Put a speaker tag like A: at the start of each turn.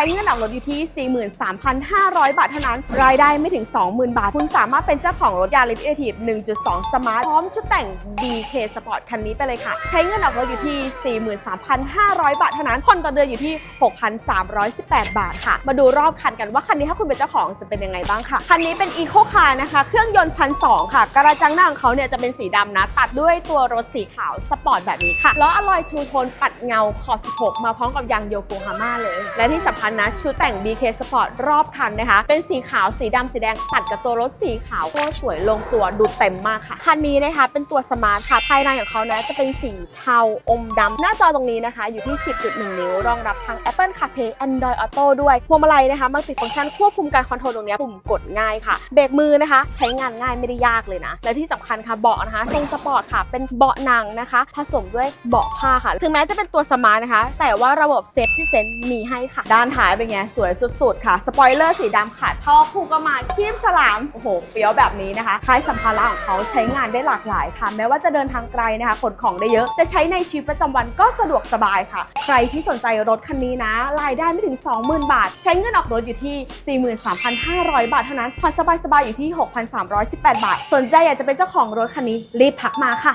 A: ช้เงินออกรถอยู่ที่ 43,500 บาทเท่านั้น รายได้ไม่ถึง 20,000 บาท คุณสามารถเป็นเจ้าของรถยาริสเอทีฟ1.2 Smart พร้อมชุดแต่ง DK Sport คันนี้ไปเลยค่ะ ใช้เงินออกรถอยู่ที่ 43,500 บาทเท่านั้นผ่อนต่อเดือนอยู่ที่ 6,318 บาทค่ะ มาดูรอบคันกันว่าคันนี้ถ้าคุณเป็นเจ้าของจะเป็นยังไงบ้างค่ะ คันนี้เป็น Eco Car นะคะ เครื่องยนต์พันสค่ะ กระจังหน้าของเขาเนี่ยจะเป็นสีดำนะ ตัดด้วยตัวรถสีขาวสปอร์ตแบบนี้ค่ะล้ออลอยทูโทนปัดเงาขอบ 16 มาพร้อมกับยางโยโกฮาม่าเลย และที่สำคัญนะ ชุดแต่ง BK Sport รอบคันนะคะ เป็นสีขาวสีดำสีแดงตัดกับตัวรถสีขาวก็สวยลงตัวดูเต็มมากค่ะ คันนี้นะคะ เป็นตัวสมาร์ทค่ะภายในของเขานะจะเป็นสีเทาอมดำหน้าจอตรงนี้นะคะ อยู่ที่ 10.1 นิ้ว รองรับทั้ง Apple CarPlay Android Auto ด้วยพวงมาลัยนะคะมัลติฟังก์ชันควบคุมการคอนโทรลตรงนี้ปุ่มกดง่ายค่ะเบรกมือนะคะ ใช้งานง่ายไม่ได้ยากเลยนะ และที่สำคัญค่ะเบาะนะคะทรงสปอร์ตค่ะ เป็นเบาะหนังนะคะ ผสมด้วยเบาะผ้าค่ะ ถึงแม้จะเป็นตัวสมาร์ทนะคะ แต่ว่าระบบเซฟที่เซนมีให้ค่ะ ด้านท้ายเป็นไง สวยสุดๆ ค่ะ สปอยเลอร์สีดำค่ะท่อคู่ก็มาคีบฉลาม โอ้โหเฟี้ยวแบบนี้นะคะท้ายสัมภาระของเขาใช้งานได้หลากหลายค่ะ แม้ว่าจะเดินทางไกลนะคะ ขนของได้เยอะ จะใช้ในชีวิตประจำวันก็สะดวกสบายค่ะ ใครที่สนใจรถคันนี้นะ รายได้ไม่ถึง 20,000 บาท ใช้เงินออกรถอยู่ที่ 43,500 บาทเท่านั้นผ่อนสบายๆ อยู่ที่ 6,318 บาท สนใจอยากจะเป็นเจ้าของรถคันนี้รีบทักมาค่ะ